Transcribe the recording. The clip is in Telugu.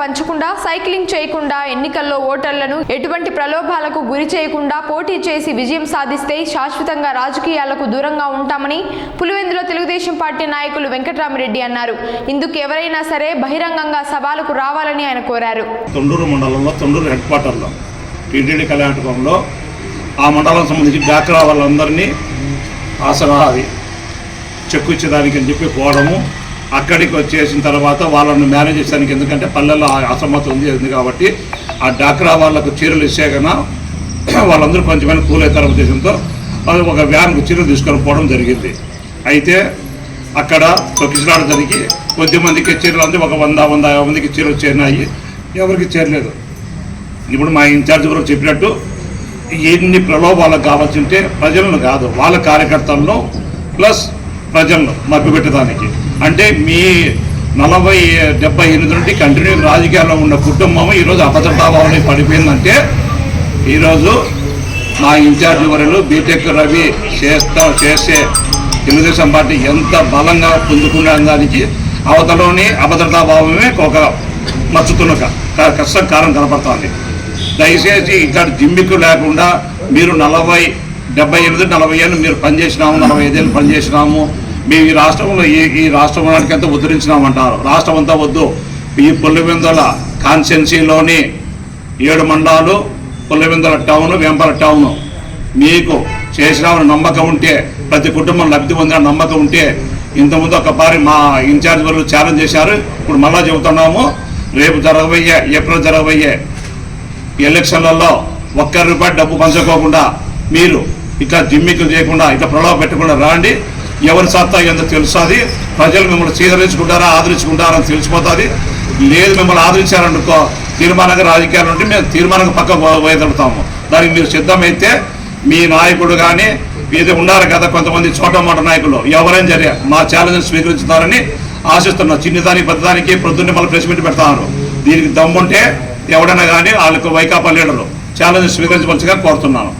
పంచకుండా సైక్లింగ్ చేయకుండా ఎన్నికల్లో ఓటర్లను ఎటువంటి ప్రలోభాలకు గురి చేయకుండా పోటీ చేసి విజయం సాధిస్తే శాశ్వతంగా రాజకీయాలకు దూరంగా ఉంటామని పులివెందులో తెలుగుదేశం పార్టీ నాయకులు వెంకటరామిరెడ్డి అన్నారు. ఇందుకు ఎవరైనా సరే బహిరంగంగా సవాలుకు రావాలని ఆయన కోరారు. తొండూరు మండలంలో తొండూరు హెడ్ క్వార్టర్లో టీటీడీ ఆ మండలం సంబంధించి డాక్రా వాళ్ళందరినీ ఆసరా అది చెక్కు ఇచ్చేదానికి అని చెప్పి పోవడము అక్కడికి వచ్చేసిన తర్వాత వాళ్ళని మేనేజ్ చేయడానికి ఎందుకంటే పల్లెల్లో ఆ అసమ్మతి ఉంది ఉంది కాబట్టి ఆ డాక్రా వాళ్ళకు చీరలు ఇచ్చే కన్నా వాళ్ళందరూ కొంచెమైనా కూల్ అవుతారు ఉద్దేశంతో వాళ్ళు ఒక వ్యాన్కు చీరలు తీసుకొని పోవడం జరిగింది. అయితే అక్కడ తొక్కిసలాడ జరిగి కొద్ది మందికి చీరలు అంది ఒక వంద వంద యాభై మందికి చీరలు చేరినాయి ఎవరికి చేరలేదు. ఇప్పుడు మా ఇన్ఛార్జ్ కూడా చెప్పినట్టు ఎన్ని ప్రలోభాలకు కావాల్సి ఉంటే ప్రజలను కాదు వాళ్ళ కార్యకర్తలను ప్లస్ ప్రజలను మభ్యపెట్టడానికి అంటే మీ నలభై డెబ్బై ఎనిమిది నుండి కంటిన్యూ రాజకీయాల్లో ఉన్న కుటుంబం ఈరోజు అభద్రతాభావానికి పడిపోయిందంటే ఈరోజు మా ఇన్ఛార్జ్ వరలు బీటెక్ రవి చేస్తా చేసే తెలుగుదేశం పార్టీ ఎంత బలంగా పుంజుకునే దానికి అవతలోని అభద్రతాభావమే ఒక మచ్చుతునక కష్టం కారణం కనపడుతుంది. దయచేసి ఇక్కడ జిమ్మికు లేకుండా మీరు నలభై డెబ్బై ఎనిమిది నలభై ఏళ్ళు మీరు పనిచేసినాము నలభై ఐదేళ్ళు పనిచేసినాము మేము ఈ రాష్ట్రంలో ఈ ఈ రాష్ట్రానికి ఎంత ఉద్ధరించినామంటారు? రాష్ట్రం అంతా వద్దు. ఈ పుల్లవెందుల కాన్స్టెన్సీలోని ఏడు మండలాలు పుల్లవెందుల టౌన్ వేంపల టౌన్. మీకు చేసినామని నమ్మకం ఉంటే ప్రతి కుటుంబం లబ్ధి పొందిన నమ్మకం ఉంటే ఇంతకుముందు ఒకసారి మా ఇన్ఛార్జ్ వాళ్ళు ఛాలెంజ్ చేశారు. ఇప్పుడు మళ్ళా చెబుతున్నాము రేపు జరగబోయే ఏప్రిల్ జరగబోయే ఎలక్షన్లలో ఒక్క రూపాయి డబ్బు పంచుకోకుండా మీరు ఇట్లా జిమ్మికులు చేయకుండా ఇట్లా ప్రలోభ పెట్టకుండా రాండి. ఎవరి సత్తా ఎంత తెలుస్తుంది. ప్రజలు మిమ్మల్ని స్వీకరించుకుంటారా ఆదరించుకుంటారా అని తెలిసిపోతుంది. లేదు మిమ్మల్ని ఆదరించారనుకో తీర్మానంగా రాజకీయాల ఉంటే మేము తీర్మానంగా పక్క వేయగలుగుతాము దానికి మీరు సిద్ధమైతే మీ నాయకుడు కానీ ఏదో ఉన్నారు కదా కొంతమంది చోట మాట నాయకులు ఎవరైనా సరే మా ఛాలెంజ్ స్వీకరించుతారని ఆశిస్తున్నా. చిన్నదానికి పెద్దదానికి ప్రొద్దున్నే మళ్ళీ ప్రెస్ మీట్ పెడతారు. దీనికి దమ్ముంటే ఎవడైనా కానీ వాళ్ళకు వైకాపా లీడర్లు ఛాలెంజ్ స్వీకరించవలసిగా కోరుతున్నాను.